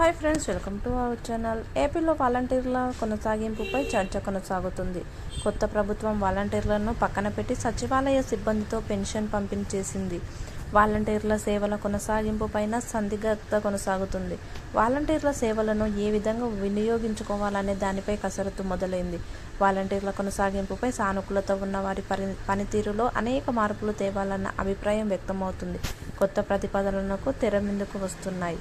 Hi friends welcome to our channel. ఏపీలో వాలంటీర్ల కొనసాగింపుపై చర్చ కొనసాగుతుంది. కొత్త ప్రభుత్వం వాలంటీర్లను పక్కన పెట్టి సచివాలయ సిబ్బందితో పెన్షన్ పంపిణీ చేసింది వాలంటీర్ల సేవల కొనసాగింపు పైన సందిగ్ధత కొనసాగుతుంది. వాలంటీర్ల సేవలను ఏ విధంగా వినియోగించుకోవాలనే దానిపై కసరత్తు మొదలైంది. వాలంటీర్ల కొనసాగింపుపై సానుకూలత ఉన్న వారి పని పనితీరులో అనేక మార్పులు తేవాలన్న అభిప్రాయం వ్యక్తమవుతుంది. కొత్త ప్రతిపాదనలకు తెర వస్తున్నాయి.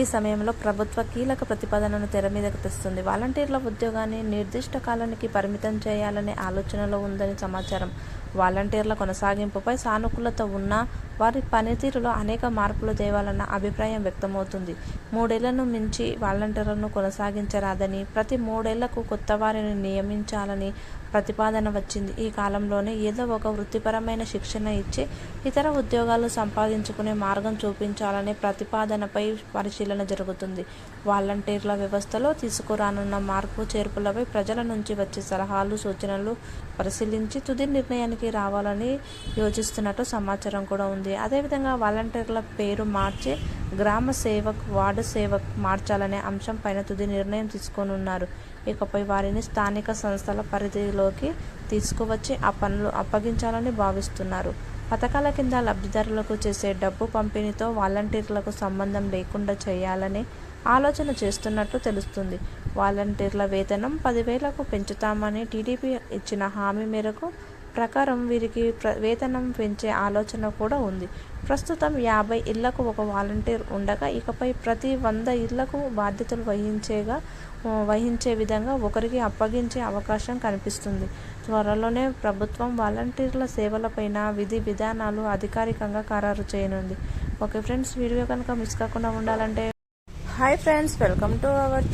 ఈ సమయంలో ప్రభుత్వ కీలక ప్రతిపాదనను తెర మీదకు తెస్తుంది. వాలంటీర్ల ఉద్యోగాన్ని నిర్దిష్ట కాలానికి పరిమితం చేయాలనే ఆలోచనలో ఉందని సమాచారం. వాలంటీర్ల కొనసాగింపుపై సానుకూలత ఉన్నా వారి పనితీరులో అనేక మార్పులు తేవాలన్న అభిప్రాయం వ్యక్తమవుతుంది. మూడేళ్ళను మించి వాలంటీర్లను కొనసాగించరాదని ప్రతి మూడేళ్ళకు కొత్త వారిని నియమించాలని ప్రతిపాదన వచ్చింది. ఈ కాలంలోనే ఏదో ఒక వృత్తిపరమైన శిక్షణ ఇచ్చి ఇతర ఉద్యోగాలు సంపాదించుకునే మార్గం చూపించాలనే ప్రతిపాదనపై పరిశీలన జరుగుతుంది. వాలంటీర్ల వ్యవస్థలో తీసుకురానున్న మార్పు చేర్పులపై ప్రజల నుంచి వచ్చే సలహాలు సూచనలు పరిశీలించి తుది నిర్ణయానికి రావాలని యోచిస్తున్నట్టు సమాచారం కూడా ఉంది. అదేవిధంగా వాలంటీర్ల పేరు మార్చి గ్రామ సేవక్ వార్డు సేవక్ మార్చాలనే అంశం పైన తుది నిర్ణయం తీసుకోనున్నారు. ఇకపై వారిని స్థానిక సంస్థల పరిధిలోకి తీసుకువచ్చి ఆ పనులు అప్పగించాలని భావిస్తున్నారు. పథకాల కింద లబ్ధిదారులకు చేసే డబ్బు పంపిణీతో వాలంటీర్లకు సంబంధం లేకుండా చేయాలని ఆలోచన చేస్తున్నట్లు తెలుస్తుంది. వాలంటీర్ల వేతనం పదివేలకు పెంచుతామని టీడీపీ ఇచ్చిన హామీ మేరకు ప్రకారం వీరికి ప్ర వేతనం పెంచే ఆలోచన కూడా ఉంది. ప్రస్తుతం యాభై ఇళ్ళకు ఒక వాలంటీర్ ఉండగా ఇకపై ప్రతి వంద ఇళ్ళకు బాధ్యతలు వహించేగా వహించే విధంగా ఒకరికి అప్పగించే అవకాశం కనిపిస్తుంది. త్వరలోనే ప్రభుత్వం వాలంటీర్ల సేవలపైన విధి విధానాలు అధికారికంగా ఖరారు చేయనుంది. ఓకే ఫ్రెండ్స్ వీడియో కనుక మిస్ కాకుండా ఉండాలంటే hi friends welcome to our